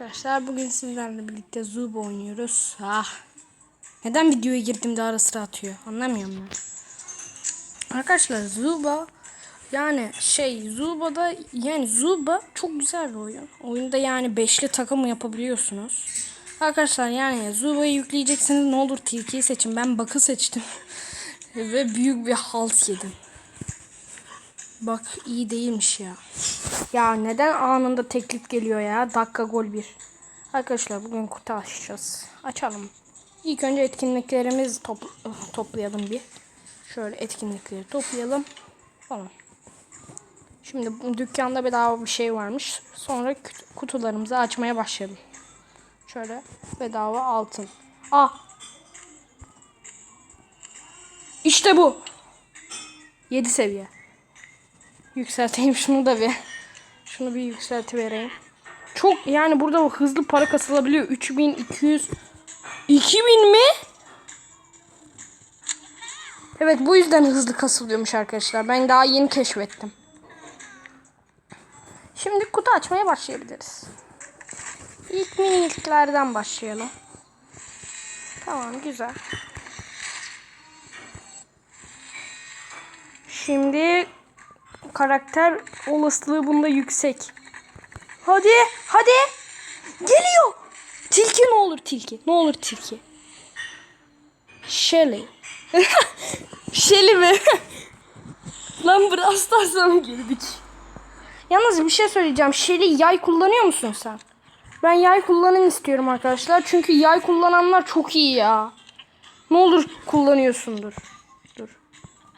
Arkadaşlar bugün sizlerle birlikte Zuba oynuyoruz. Ah. Neden videoya girdim de ara sıra atıyor? Anlamıyorum ben. Arkadaşlar Zuba yani şey Zuba'da yani Zuba çok güzel bir oyun. Oyunda yani beşli takım yapabiliyorsunuz. Arkadaşlar yani Zuba'yı yükleyecekseniz ne olur tilkiyi seçin. Ben bakı seçtim. Ve büyük bir halt yedim. Bak iyi değilmiş ya. Ya neden anında teklif geliyor ya? Dakika gol bir. Arkadaşlar bugün kutu açacağız. Açalım. İlk önce etkinliklerimizi topl toplayalım bir. Şöyle etkinlikleri toplayalım. Falan. Şimdi dükkanda bedava bir şey varmış. Sonra kut- kutularımızı açmaya başlayalım. Şöyle bedava altın. Ah. İşte bu. 7 seviye. Yükselteyim şunu da bir. Şunu bir yükselti vereyim. Çok yani burada hızlı para kasılabiliyor. 3200 2000 mi? Evet bu yüzden hızlı kasılıyormuş arkadaşlar. Ben daha yeni keşfettim. Şimdi kutu açmaya başlayabiliriz. İlk miniklerden başlayalım. Tamam güzel. Şimdi karakter olasılığı bunda yüksek. Hadi, hadi. Geliyor. Tilki ne olur tilki? Ne olur tilki? Shelly. Shelly mi? Lan Brawl Stars'a mı girdik? Yalnız bir şey söyleyeceğim. Shelly yay kullanıyor musun sen? Ben yay kullanın istiyorum arkadaşlar. Çünkü yay kullananlar çok iyi ya. Ne olur kullanıyorsundur. Dur.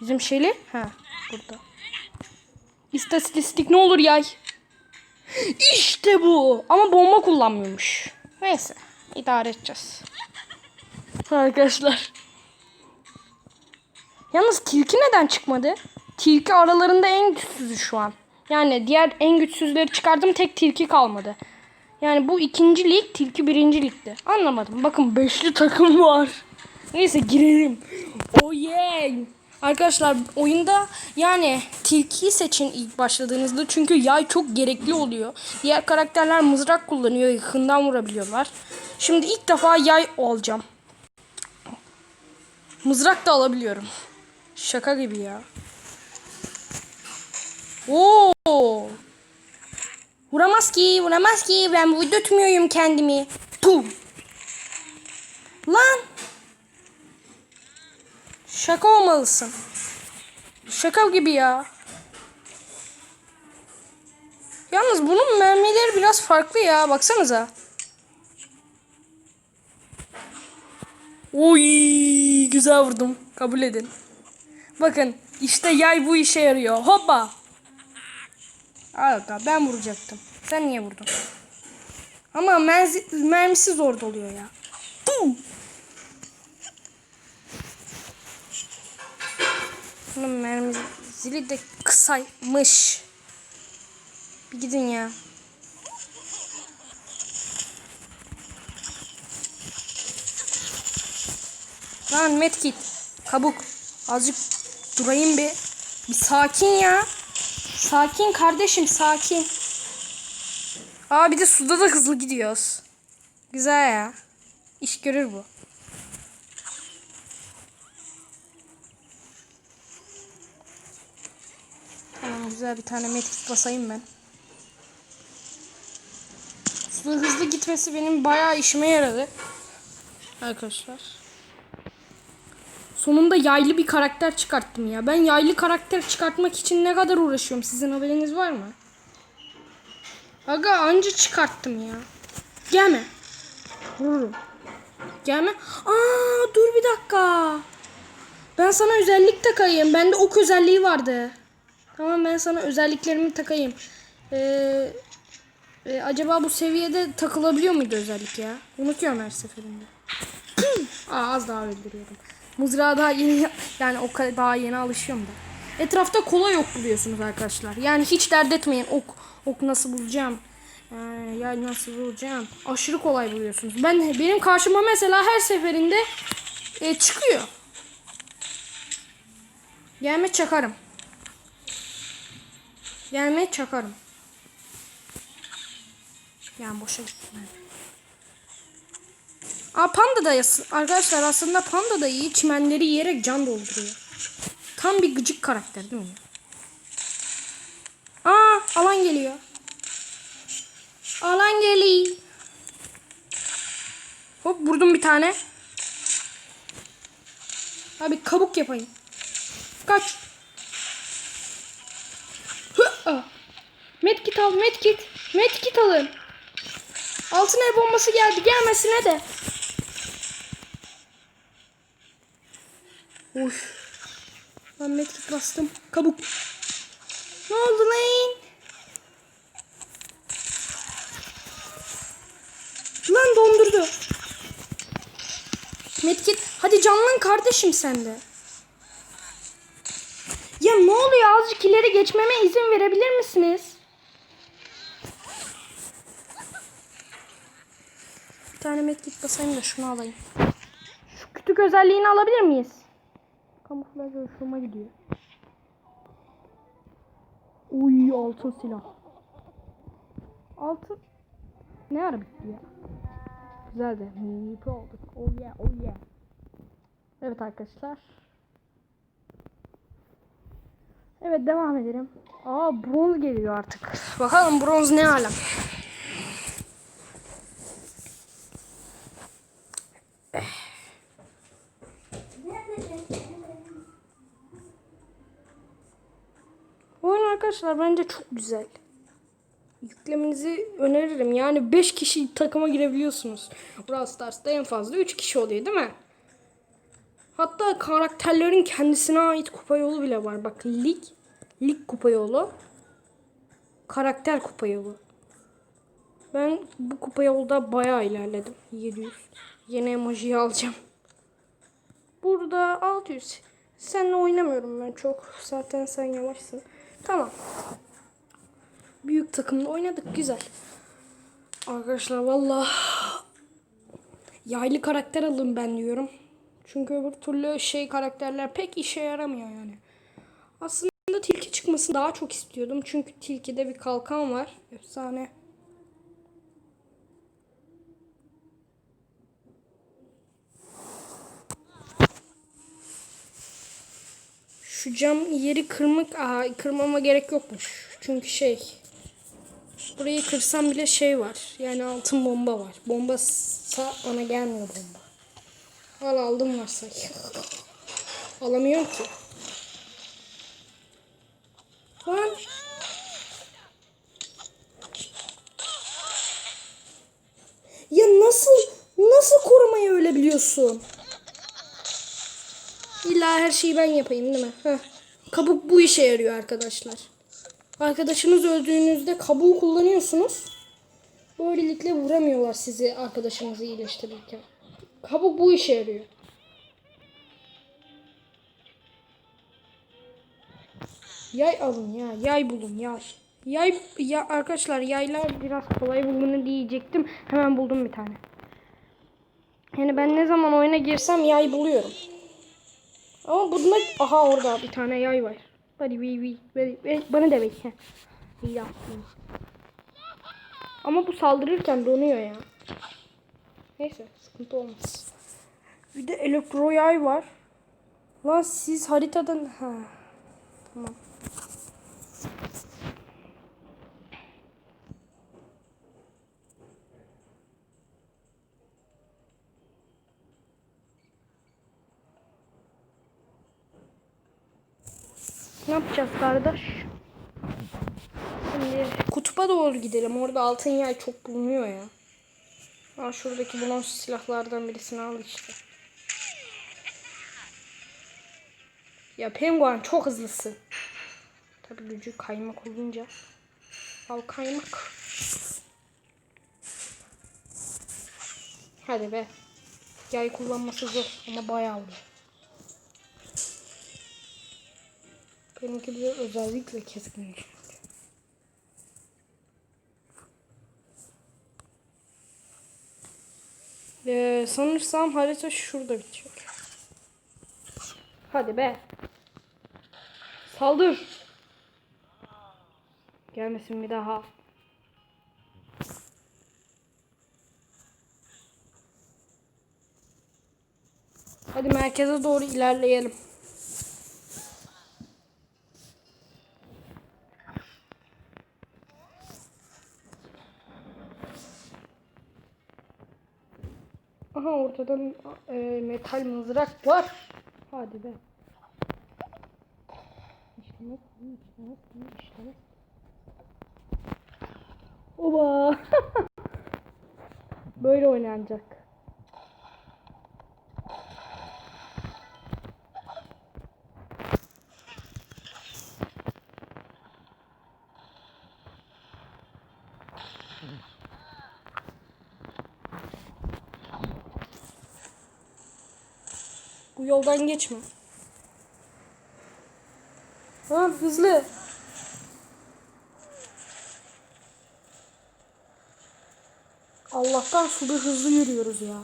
Bizim Shelly? Ha, burada. İstatistik ne olur yay. İşte bu. Ama bomba kullanmıyormuş. Neyse. idare edeceğiz. Arkadaşlar. Yalnız tilki neden çıkmadı? Tilki aralarında en güçsüzü şu an. Yani diğer en güçsüzleri çıkardım tek tilki kalmadı. Yani bu ikinci lig tilki birinci ligde. Anlamadım. Bakın beşli takım var. Neyse girelim. Oh yeah. Arkadaşlar oyunda yani tilkiyi seçin ilk başladığınızda çünkü yay çok gerekli oluyor. Diğer karakterler mızrak kullanıyor, yakından vurabiliyorlar. Şimdi ilk defa yay alacağım. Mızrak da alabiliyorum. Şaka gibi ya. Oo! Vuramaz ki, vuramaz ki. Ben bu tutmuyorum kendimi. Pum. Lan! Şaka olmalısın. Şaka gibi ya. Yalnız bunun mermileri biraz farklı ya. Baksanıza. Oy güzel vurdum. Kabul edin. Bakın işte yay bu işe yarıyor. Hoppa. Aga ben vuracaktım. Sen niye vurdun? Ama mermisi zor doluyor ya. Bum. Bunun menzili de kısaymış. Bir gidin ya. Lan medkit. Kabuk. Azıcık durayım bir. Bir sakin ya. Sakin kardeşim sakin. Aa bir de suda da hızlı gidiyoruz. Güzel ya. İş görür bu. Tamam güzel bir tane medkit basayım ben. Hızlı hızlı gitmesi benim bayağı işime yaradı. Arkadaşlar. Sonunda yaylı bir karakter çıkarttım ya. Ben yaylı karakter çıkartmak için ne kadar uğraşıyorum. Sizin haberiniz var mı? Aga anca çıkarttım ya. Gelme. Vururum. Gelme. Aa dur bir dakika. Ben sana özellik takayım. Bende ok özelliği vardı. Tamam ben sana özelliklerimi takayım. Ee, e, acaba bu seviyede takılabiliyor muydu özellik ya? Unutuyorum her seferinde. Aa, az daha öldürüyorum. Mızrağa daha yeni yani o daha yeni alışıyorum da. Etrafta kolay ok buluyorsunuz arkadaşlar. Yani hiç dert etmeyin ok ok nasıl bulacağım. Yani ya nasıl bulacağım. Aşırı kolay buluyorsunuz. Ben benim karşıma mesela her seferinde e, çıkıyor. Gelme çakarım. Gelme çakarım. Yani boşa gitti mermi. Aa panda da yas- arkadaşlar aslında panda da iyi çimenleri yiyerek can dolduruyor. Tam bir gıcık karakter değil mi? Aa alan geliyor. Alan geliyor. Hop vurdum bir tane. Abi kabuk yapayım. Kaç. Medkit al medkit. Medkit alın. Altın el bombası geldi. Gelmesine de. Uf. Ben medkit bastım. Kabuk. Ne oldu lan? Lan dondurdu. Medkit hadi canlan kardeşim sen de. Ya ne oluyor azıcık ileri geçmeme izin verebilir misiniz? Tane medkit basayım da şunu alayım. Şu kütük özelliğini alabilir miyiz? Kamuflaj hoşuma gidiyor. Uy altın silah. Altın ne ara bitti ya? Güzel de MVP olduk. Oh yeah, oh yeah. Evet arkadaşlar. Evet devam edelim. Aa bronz geliyor artık. Bakalım bronz ne alem. Oyun arkadaşlar bence çok güzel. Yüklemenizi öneririm. Yani 5 kişi takıma girebiliyorsunuz. Brawl Stars'ta en fazla 3 kişi oluyor değil mi? Hatta karakterlerin kendisine ait kupa yolu bile var. Bak lig, lig kupa yolu, karakter kupa yolu. Ben bu kupa yolda bayağı ilerledim. 700. Yeni emojiyi alacağım. Burada 600. Seninle oynamıyorum ben çok. Zaten sen yavaşsın. Tamam. Büyük takımda oynadık güzel. Arkadaşlar valla yaylı karakter alın ben diyorum. Çünkü öbür türlü şey karakterler pek işe yaramıyor yani. Aslında tilki çıkmasını daha çok istiyordum. Çünkü tilkide bir kalkan var. Efsane. Şu cam yeri kırmak, aha kırmama gerek yokmuş. Çünkü şey, burayı kırsam bile şey var. Yani altın bomba var. Bomba sa bana gelmiyor bomba. Al aldım varsay. Alamıyorum ki. Lan. Ya nasıl nasıl korumayı öyle biliyorsun? İlla her şeyi ben yapayım değil mi? Heh. Kabuk bu işe yarıyor arkadaşlar. Arkadaşınız öldüğünüzde kabuğu kullanıyorsunuz. Böylelikle vuramıyorlar sizi arkadaşınızı iyileştirirken. Kabuk bu işe yarıyor. Yay alın ya. Yay bulun yay. Yay ya arkadaşlar yaylar biraz kolay bulunur diyecektim. Hemen buldum bir tane. Yani ben ne zaman oyuna girsem yay buluyorum. Ama bunda aha orada bir tane yay var. Hadi vi vi ver, bana. Heh. İyi yaptın. Ama bu saldırırken donuyor ya. Neyse sıkıntı olmaz. Bir de elektro yay var. Lan siz haritadan ha. Tamam. Ne yapacağız kardeş? Şimdi kutupa doğru gidelim. Orada altın yay çok bulunuyor ya. Aa, şuradaki bronz silahlardan birisini al işte. Ya penguen çok hızlısın. Tabi gücü kaymak olunca. Al kaymak. Hadi be. Yay kullanması zor ama bayağı oluyor. Benimki bir özellikle keskin. Şey. Ee, sanırsam harita şurada bitiyor. Hadi be. Saldır. Gelmesin bir daha. Hadi merkeze doğru ilerleyelim. Aha ortadan e, metal mızrak var. Hadi be. İşlemek, işlemek, işlemek. Oba. Böyle oynanacak. Bu yoldan geçme. Ha hızlı. Allah'tan suda hızlı yürüyoruz ya.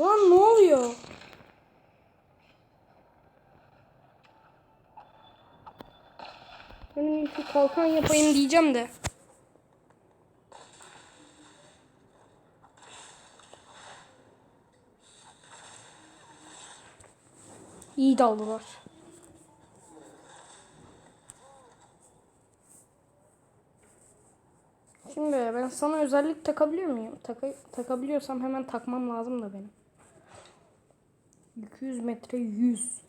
Lan ne oluyor? Benim ilk kalkan yapayım diyeceğim de. İyi daldılar. Şimdi ben sana özellik takabiliyor muyum? Taka, takabiliyorsam hemen takmam lazım da benim. 200 metre 100.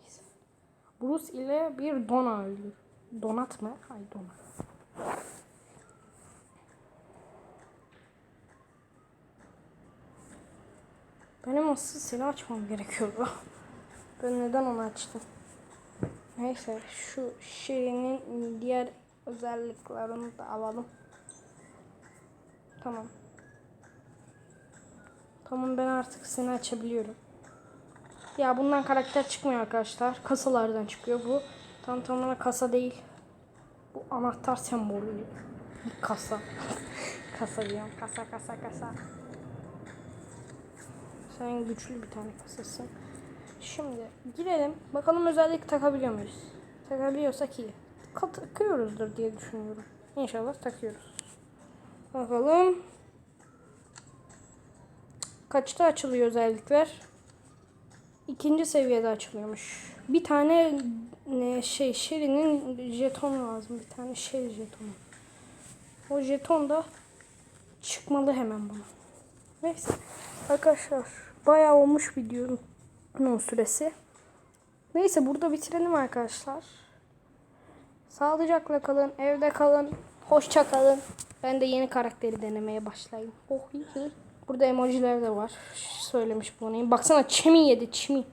Neyse. Bruce ile bir Dona ölür. Donat mı? Hayır Dona. Benim asıl seni açmam gerekiyordu. Ben neden onu açtım? Neyse şu şeyinin diğer özelliklerini de alalım. Tamam. Tamam ben artık seni açabiliyorum. Ya bundan karakter çıkmıyor arkadaşlar. Kasalardan çıkıyor bu. Tam tamına kasa değil. Bu anahtar sembolü. Kasa. kasa diyorum. Kasa kasa kasa. Sen güçlü bir tane kasasın. Şimdi girelim. Bakalım özellik takabiliyor muyuz? Takabiliyorsak iyi. Takıyoruzdur diye düşünüyorum. İnşallah takıyoruz. Bakalım. Kaçta açılıyor özellikler? İkinci seviyede açılıyormuş. Bir tane ne şey Sherry'nin jetonu lazım. Bir tane Sherry jetonu. O jeton da çıkmalı hemen bana. Neyse. Arkadaşlar bayağı olmuş videonun süresi. Neyse burada bitirelim arkadaşlar. Sağlıcakla kalın, evde kalın, hoşça kalın. Ben de yeni karakteri denemeye başlayayım. Oh iyi. Burada emojiler de var. Söylemiş bulunayım. Baksana çimi yedi çimi.